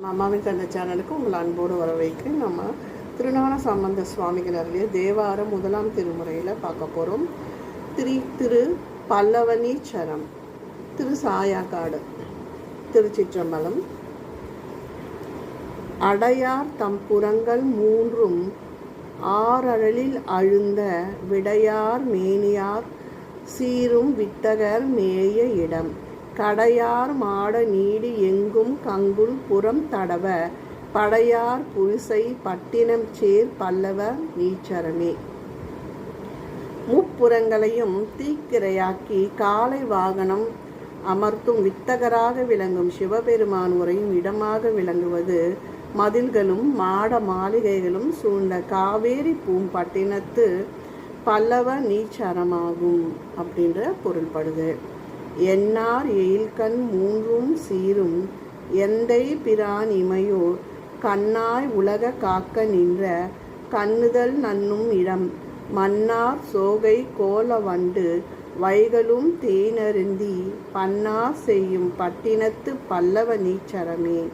அம்மாவின் தந்த சேனலுக்கு உங்கள் அன்போடு வரவேற்று நம்ம திருநான சம்பந்த சுவாமிகள் அருளிய தேவாரம் முதலாம் திருமுறையில் பார்க்க போகிறோம் திரு திரு பல்லவனீச்சரம் திரு சாயாக்காடு திருச்சிற்றம்பலம் அடையார் தம் புறங்கள் மூன்றும் ஆறழலில் அழுந்த விடையார் மேனியார் சீரும் வித்தகர் மேய இடம். கடையார் மாட நீடி எங்கும் கங்குல் புறம் தடவ படையார் புரிசை பட்டினம் சேர் பல்லவ நீச்சரமே. முப்புறங்களையும் தீக்கிரையாக்கி காலை வாகனம் அமர்த்தும் வித்தகராக விளங்கும் சிவபெருமான் உரையும் இடமாக விளங்குவது மதில்களும் மாட மாளிகைகளும் சூழ்ந்த காவேரி பூம்பட்டினத்து பல்லவ நீச்சரமாகும் அப்படின்ற பொருள்படுது. எண்ணார் எயில்கண் மூன்றும் சீரும் எந்தை பிரான் இமையோர் கண்ணாய் உலக காக்க நின்ற கண்ணுதல் நன்னும் இடம் மன்னார் சோகை கோல வண்டு வைகளும் தேனருந்தி பன்னார் செய்யும் பட்டினத்து பல்லவ நீச்சரமே.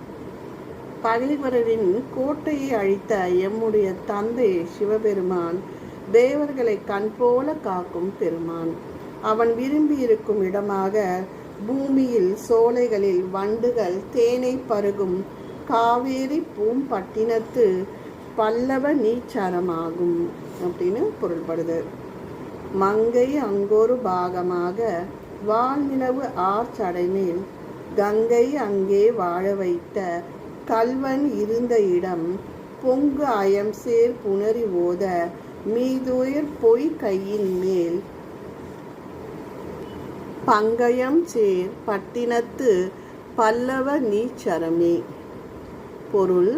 பகைவரின் கோட்டையை அழித்த எம்முடைய தந்தை சிவபெருமான் தேவர்களை கண் போல காக்கும் பெருமான். அவன் விரும்பி இருக்கும் இடமாக பூமியில் சோலைகளில் வண்டுகள் தேனை பருகும் காவேரி பூம்பட்டினத்து பல்லவ நீச்சரமாகும் அப்படின்னு பொருள்படுது. மங்கை அங்கொரு பாகமாக வால்நிலவு ஆர்ச்சடைமேல் கங்கை அங்கே வாழ வைத்த கல்வன் இருந்த இடம் பொங்கு அயம் சேர் புணரி ஓத மீதுயிர் பொய் கையின் மேல் பங்கயம் சேர் பட்டினத்து பல்லவ நீச்சரமே. பொருள்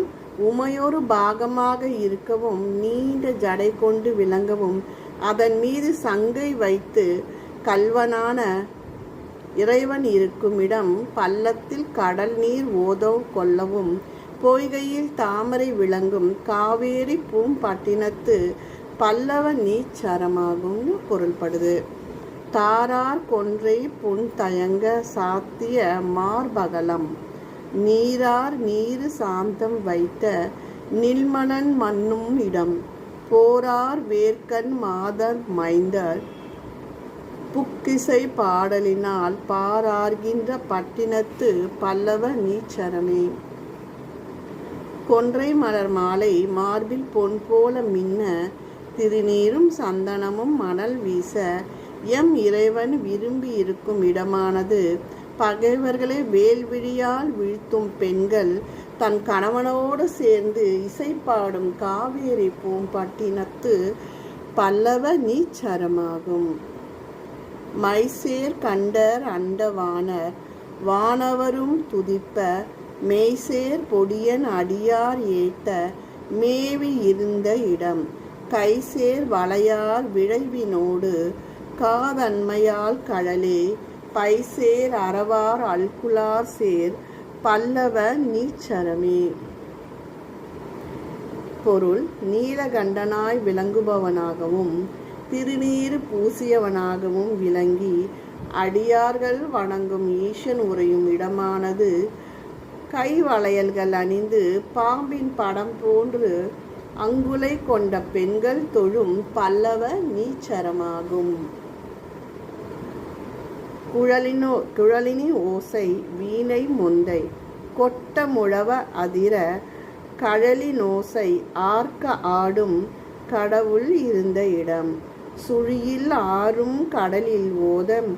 உமையொரு பாகமாக இருக்கவும் நீண்ட ஜடை கொண்டு விளங்கவும் அதன் மீது சங்கை வைத்து கல்வனான இறைவன் இருக்கும் இடம் பள்ளத்தில் கடல் நீர் ஓதோ கொள்ளவும் பொய்கையில் தாமரை விளங்கும் காவேரி பூம்பட்டினத்து பல்லவ நீச்சரமாகும்னு பொருள்படுது. தாரார் கொன்றை புன் தயங்க சாத்திய மார்பகலம். நீரார் நீரு சாந்தம் வைத்த நில்மணன் மண்ணும் இடம். போரார் வேர்க்கண் மாதர் மைந்தர். புக்கிசை பாடலினால் பாரார்கின்ற பட்டினத்து பல்லவ நீச்சரமே. கொன்றை மலர் மாலை மார்பில் பொன் போல மின்ன திருநீரும் சந்தனமும் மணல் வீச எம் இறைவன் விரும்பி இருக்கும் இடமானது பகைவர்களை வேல்விழியால் வீழ்த்தும் பெண்கள் தன் கணவனோடு சேர்ந்து இசைப்பாடும் காவேரி பூம்பட்டினத்து பல்லவ நீச்சரமாகும். மைசேர் கண்டர் அண்டவானர் வானவரும் துதிப்ப மெய்சேர் பொடியன் அடியார் ஏத்த மேவி இருந்த இடம் கைசேர் வளையார் விழைவினோடு காதன்மையால் கழலே பைசேர் அறவார் அல்குலார் சேர் பல்லவ நீச்சரமே. பொருள் நீலகண்டனாய் விளங்குபவனாகவும் திருநீர் பூசியவனாகவும் விளங்கி அடியார்கள் வணங்கும் ஈசன் உரையும் இடமானது கைவளையல்கள் அணிந்து பாம்பின் படம் போன்று அங்குலை கொண்ட பெண்கள் தொழும் பல்லவ நீச்சரமாகும். குழலினோ குழலினி ஓசை வீணை முந்தை கொட்ட முழவ அதிர கழலினோசை ஆர்க்க ஆடும் கடவுள் இருந்த இடம். சுழியில் ஆறும் கடலில் ஓதம்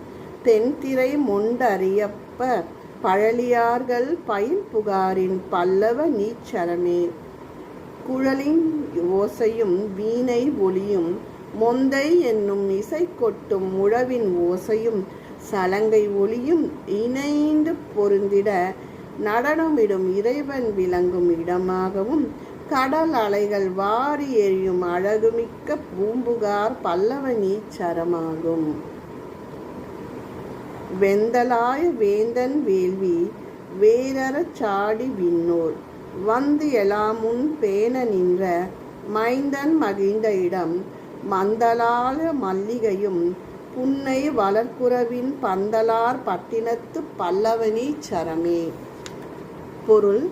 தென்திரை முண்டறியப்ப பழலியார்கள் பயில் புகாரின் பல்லவ நீச்சரமே குழலின் ஓசையும் வீணை ஒளியும் மொந்தை என்னும் இசை கொட்டும் முழவின் ஓசையும் சலங்கை ஒளியும் இணைந்து பொருந்திட நடனமிடும் இறைவன் விளங்கும் இடமாகவும் கடல் அலைகள் வாரி எறியும் அழகுமிக்க பூம்புகார் பல்லவ நீச்சரமாகும் வெந்தலாய வேந்தன் வேள்வி வேரறச் சாடி விண்ணோர் வந்து எலாமுன் பேண நின்ற மைந்தன் மகிழ்ந்த இடம் மந்தலால மல்லிகையும் புன்னை வளர்க்குறவின் பந்தலார் பட்டினத்து பல்லவனி சரமே. பொருள்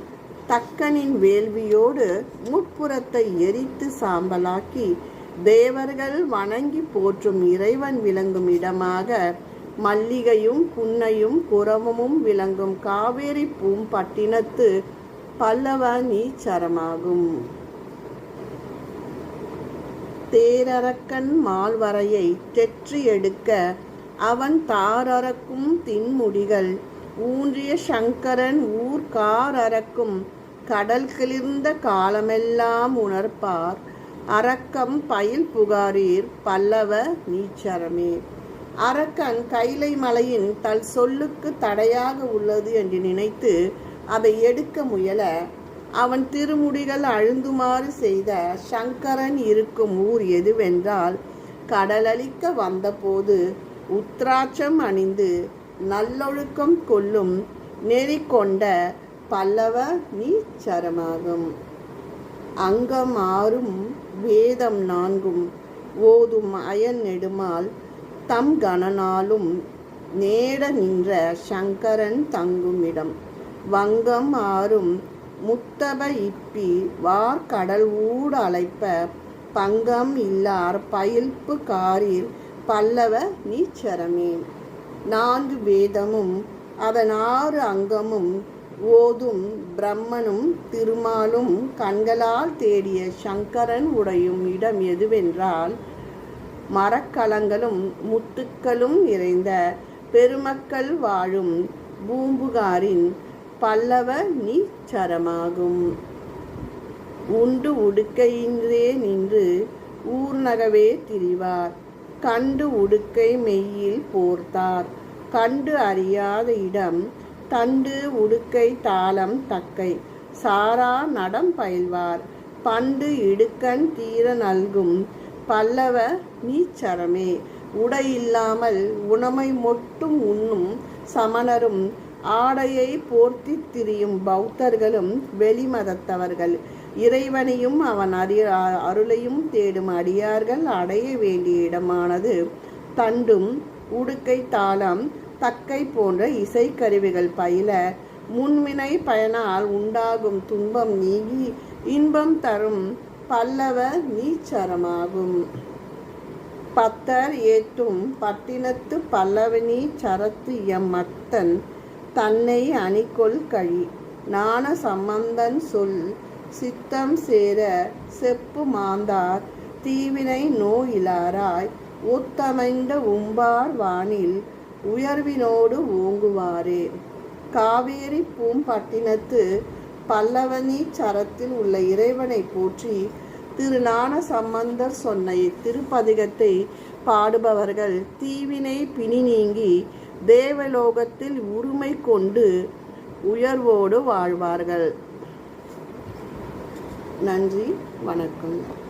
தக்கனின் வேள்வியோடு முட்புறத்தை எரித்து சாம்பலாக்கி தேவர்கள் வணங்கி போற்றும் இறைவன் விளங்கும் இடமாக மல்லிகையும் புன்னையும் குரவமும் விளங்கும் காவேரி பூம்பட்டினத்து பல்லவ நீச்சரமாகும் தேரரக்கன் மால்வரையை தெற்றி எடுக்க அவன் தாரறக்கும் தின்முடிகள். ஊன்றிய சங்கரன் ஊர் காரறக்கும் கடல் கிளிர்ந்த காலமெல்லாம் உணர்ப்பார். அரக்கம் பயில் புகாரீர் பல்லவ நீச்சரமே. அரக்கன் கைலை மலையின் தல் சொல்லுக்கு தடையாக உள்ளது என்று நினைத்து அதை எடுக்க முயல. அவன் திருமுடிகள் அழுந்துமாறு செய்த சங்கரன் இருக்கும் ஊர் எதுவென்றால் கடலளிக்க வந்தபோது உத்ராட்சம் அணிந்து நல்லொழுக்கம் கொள்ளும் நெறி கொண்ட பல்லவ நீச்சரமாகும். அங்கம் ஆறும் வேதம் நான்கும் ஓதும் அயன் நெடுமால் தம் கணனாலும் நேட நின்ற சங்கரன் தங்குமிடம். வங்கம் ஆறும் முத்தப இப்பி வார்கடல் ஊடு அழைப்ப பங்கம் இல்லார் பயில்ப்பு காரில் பல்லவ நீச்சரமே. நான்கு வேதமும் அதன் ஆறு அங்கமும் ஓதும் பிரம்மனும் திருமாலும் கண்களால் தேடிய சங்கரன் உடையும் இடம் எதுவென்றால் மரக்கலங்களும் முத்துக்களும் நிறைந்த பெருமக்கள் வாழும் பூம்புகாரின் பல்லவ நீச்சரமாகும். உண்டு உடுக்கையின்றே நின்று ஊர்நகவே திரிவார். கண்டு உடுக்கை மெய்யில் போர்த்தார். கண்டு அறியாத இடம் தண்டு உடுக்கை தாளம் தக்கை. சாரா நடம் பயில்வார். பண்டு இடுக்கண் தீர நல்கும் பல்லவ நீச்சரமே. உடையில்லாமல் உணமை மொட்டும் உண்ணும் சமணரும் ஆடையை போர்த்தி திரியும் பௌத்தர்களும் வெளிமதத்தவர்கள். இறைவனையும் அவன் அறி அருளையும் தேடும் அடியார்கள் அடைய வேண்டிய இடமானது தண்டும் உடுக்கை தாளம் தக்கை போன்ற இசைக்கருவிகள் பயில முன்வினை பயனால் உண்டாகும் துன்பம் நீங்கி இன்பம் தரும் பல்லவ நீச்சரமாகும். பத்தர் ஏற்றும் பட்டினத்து பல்லவனி சரத்து எம் மத்தன் தன்னை அணிக்கொள் கழி. ஞான சம்பந்தன் சொல் சித்தம் சேர செப்பு மாந்தார் தீவினை நோயிலாராய் ஒத்தமைந்த உம்பார் வானில் உயர்வினோடு ஓங்குவாரே. காவேரி பூம்பட்டினத்து பல்லவனி சரத்தில் உள்ள இறைவனை போற்றி திரு ஞான சம்பந்தர் சொன்ன இத்திருப்பதிகத்தை பாடுபவர்கள் தீவினை பிணி நீங்கி தேவலோகத்தில் உரிமை கொண்டு உயர்வோடு வாழ்வார்கள். நன்றி வணக்கம்.